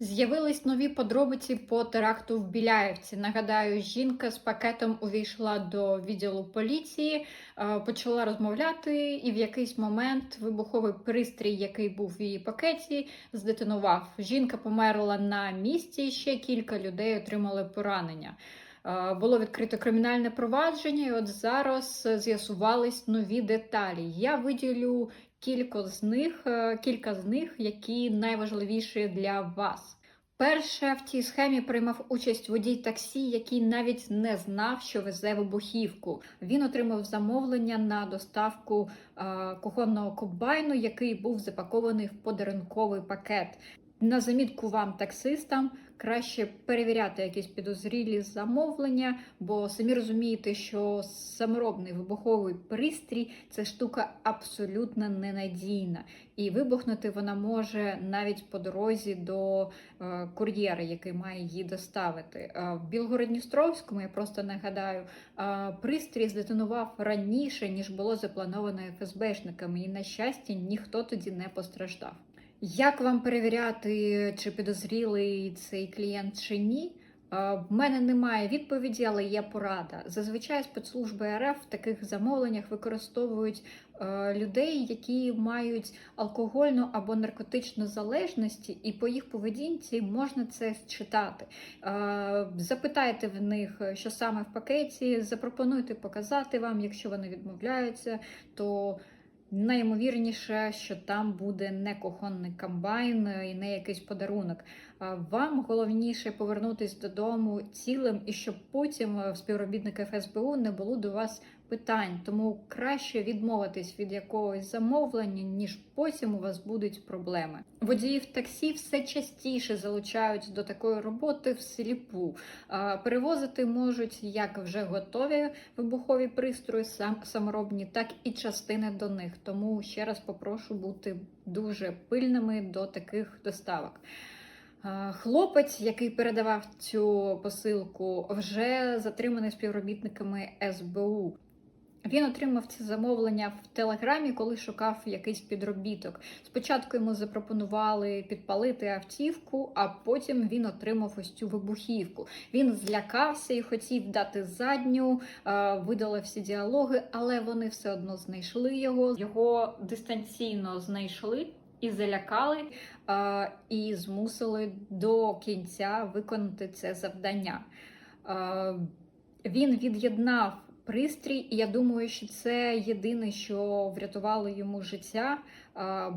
З'явились нові подробиці по теракту в Біляєвці. Нагадаю, жінка з пакетом увійшла до відділу поліції, е, почала розмовляти, і в якийсь момент вибуховий пристрій, який був в її пакеті, здетонував. Жінка померла на місці. Ще кілька людей отримали поранення. Е, Було відкрито кримінальне провадження, і от зараз з'ясувались нові деталі. Я виділю кілька з них, е, кілька з них, які найважливіші для вас. Перше в цій схемі приймав участь водій таксі, який навіть не знав, що везе вибухівку. Він отримав замовлення на доставку е, кухонного комбайну, який був запакований в подарунковий пакет. На замітку вам, таксистам, краще перевіряти якісь підозрілі замовлення, бо самі розумієте, що саморобний вибуховий пристрій це штука абсолютно ненадійна, і вибухнути вона може навіть по дорозі до е, кур'єра, який має її доставити. Е, в Білгород-Дністровському, я просто нагадаю, е, пристрій здетонував раніше ніж було заплановано ФСБшниками, і на щастя, ніхто тоді не постраждав. Як вам перевіряти, чи підозрілий цей клієнт чи ні? В мене немає відповіді, але є порада. Зазвичай спецслужби РФ в таких замовленнях використовують е, людей, які мають алкогольну або наркотичну залежності, і по їх поведінці можна це считати. Е, Запитайте в них, що саме в пакеті, запропонуйте показати вам, якщо вони відмовляються, то Найімовірніше, що там буде не кухонний комбайн е, і не якийсь подарунок. Вам головніше повернутися додому цілим, і щоб потім співробітники ФСБУ не було до вас питань. Тому краще відмовитись від якогось замовлення, ніж потім у вас будуть проблеми. Водіїв таксі все частіше залучають до такої роботи всліпу. Перевозити можуть як вже готові вибухові пристрої, сам саморобні, так і частини до них. Тому ще раз попрошу бути дуже пильними до таких доставок. Хлопець, який передавав цю посилку, вже затриманий співробітниками СБУ. Він отримав це замовлення в телеграмі, коли шукав якийсь підробіток. Спочатку йому запропонували підпалити автівку, а потім він отримав ось цю вибухівку. Він злякався і хотів дати задню, е, видали всі діалоги, але вони все одно знайшли його. Його дистанційно знайшли. І залякали е, і змусили до кінця виконати це завдання. Е, він від'єднав пристрій, і я думаю, що це єдине, що врятувало йому життя,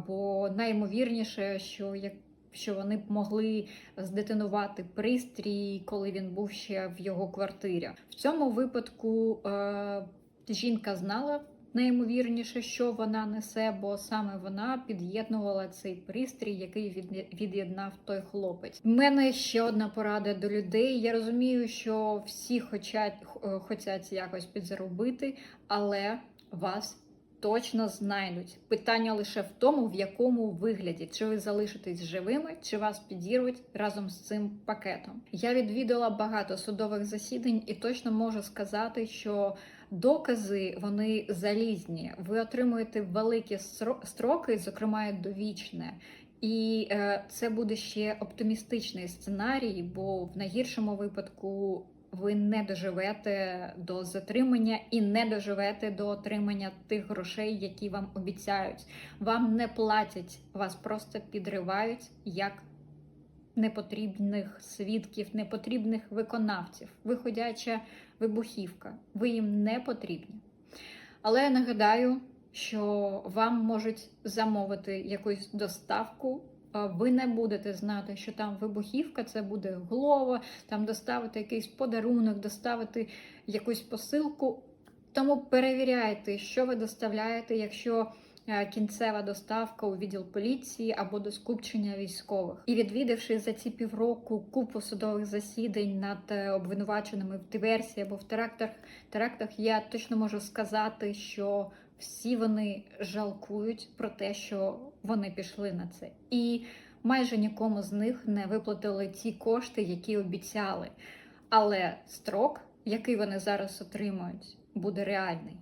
бо найімовірніше, що як. Що вони б могли здетонувати пристрій, коли він був ще в його квартирі. В цьому випадку е, жінка знала найімовірніше, що вона несе, бо саме вона під'єднувала цей пристрій, який від'єднав той хлопець. У мене ще одна порада до людей. Я розумію, що всі хочуть, хочуть якось підзаробити, але вас. Точно знайдуть питання лише в тому, в якому вигляді чи ви залишитесь живими, чи вас підірвуть разом з цим пакетом. Я відвідала багато судових засідань і точно можу сказати, що докази вони залізні. Ви отримуєте великі строки, зокрема довічне. І е, це буде ще оптимістичний сценарій, бо в найгіршому випадку ви не доживете до затримання і не доживете до отримання тих грошей, які вам обіцяють. Вам не платять, вас просто підривають як непотрібних свідків, непотрібних виконавців. Виходяча вибухівка. Ви їм не потрібні. Але я нагадаю, що вам можуть замовити якусь доставку. Ви не будете знати, що там вибухівка, це буде голова, там доставити якийсь подарунок, доставити якусь посилку. Тому перевіряйте, що ви доставляєте, якщо кінцева доставка у відділ поліції або до скупчення військових. І відвідавши за ці півроку купу судових засідань над е, обвинуваченими в диверсії або в терактах, терактах, я точно можу сказати, що всі вони жалкують про те, що вони пішли на це. І майже нікому з них не виплатили ті кошти, які обіцяли. Але строк, який вони зараз отримують, буде реальний.